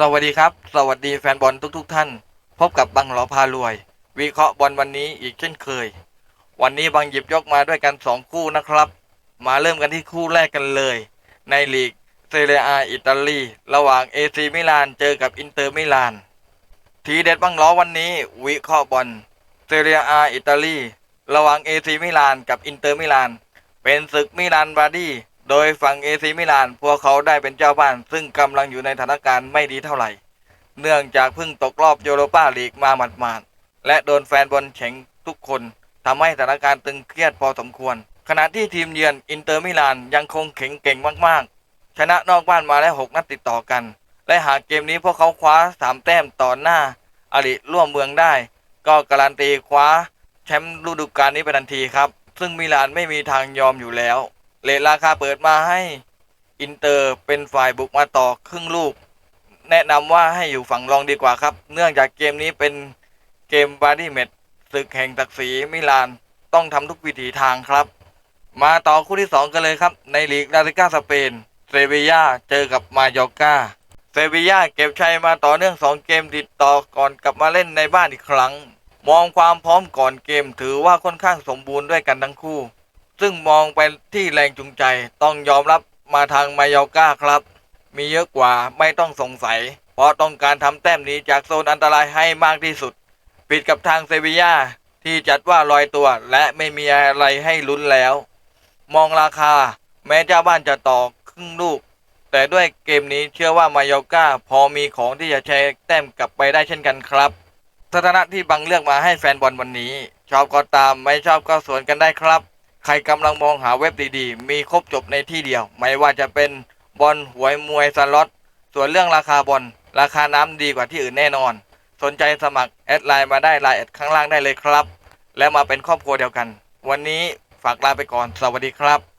สวัสดีครับ สวัสดีแฟนบอลทุกๆทท่าน พบกับบังหลอพารวย วิเคราะห์บอลวันนี้อีกเช่นเคย วันนี้บังหยิบยกมาด้วยกัน 2 คู่นะครับ มาเริ่มกันที่คู่แรกกันเลย ในลีกเซเรียอาอิตาลี ระหว่างเอซีมิลานเจอกับอินเตอร์มิลาน ทีเด็ดบังหลอวันนี้ วิเคราะห์บอลเซเรียอาอิตาลี ระหว่างเอซีมิลานกับอินเตอร์มิลาน เป็นศึกมิลานบาร์ดี้ โดยฝั่งเอซีมิลาน พวกเขาได้เป็นเจ้าบ้าน ซึ่งกำลังอยู่ในสถานการณ์ไม่ดีเท่าไหร่ เนื่องจากเพิ่งตกรอบโยโรปาลีกมาหมาดๆ และโดนแฟนบอลเฉ่งทุกคนทำให้สถานการณ์ตึงเครียดพอสมควร ขณะที่ทีมเยือนอินเตอร์มิลานยังคงแข็งเก่งมากๆ ชนะนอกบ้านมาแล้ว 6 นัดติดต่อกัน และหากเกมนี้พวกเขาคว้า 3 แต้มต่อหน้าอริร่วมเมืองได้ ก็การันตีคว้าแชมป์ฤดูกาลนี้ไปทันทีครับ ซึ่งมิลานไม่มีทางยอมอยู่แล้ว เลทราคาเปิดมาให้อินเตอร์เป็นฝ่ายบุกมาต่อครึ่งลูก แนะนำว่าให้อยู่ฝั่งรองดีกว่าครับ เนื่องจากเกมนี้เป็นเกมบาร์ดี้เมตศึกแห่งศักดิ์ศรีมิลานต้องทำทุกวิถีทางครับ มาต่อคู่ที่ 2 กันเลยครับ ในลีกลาลิก้าสเปนเซบียาเจอกับมายอร์กาเซบียาเก็บชัยมาต่อเนื่อง 2 เกมติดต่อก่อนกลับมาเล่นในบ้านอีกครั้ง มองความพร้อมก่อนเกมถือว่าค่อนข้างสมบูรณ์ด้วยกันทั้งคู่ ซึ่งมองไปที่แรงจูงใจต้องยอมรับมาทางมายอร์กาครับ มีเยอะกว่าไม่ต้องสงสัย เพราะต้องการทำแต้มหนี้จากโซนอันตรายให้มากที่สุด ปิดกับทางเซบียาที่จัดว่าลอยตัวและไม่มีอะไรให้ลุ้นแล้ว มองราคาแม้เจ้าบ้านจะต่อครึ่งลูก แต่ด้วยเกมนี้เชื่อว่ามายอร์กาพอมีของที่จะใช้แต้มกลับไปได้เช่นกันครับสถานะที่บังเลือกมาให้แฟนบอลวันนี้ ชอบก็ตามไม่ชอบก็สวนกันได้ครับ ใครกำลังมองหาเว็บดีๆ มีครบจบในที่เดียว ไม่ว่าจะเป็นบอลหวยมวยสล็อตส่วนเรื่องราคาบอลราคาน้ำดีกว่าที่อื่นแน่นอน สนใจสมัครแอดไลน์มาได้ไลน์แอดข้างล่างได้เลยครับ แล้วมาเป็นครอบครัวเดียวกัน วันนี้ฝากลาไปก่อน สวัสดีครับ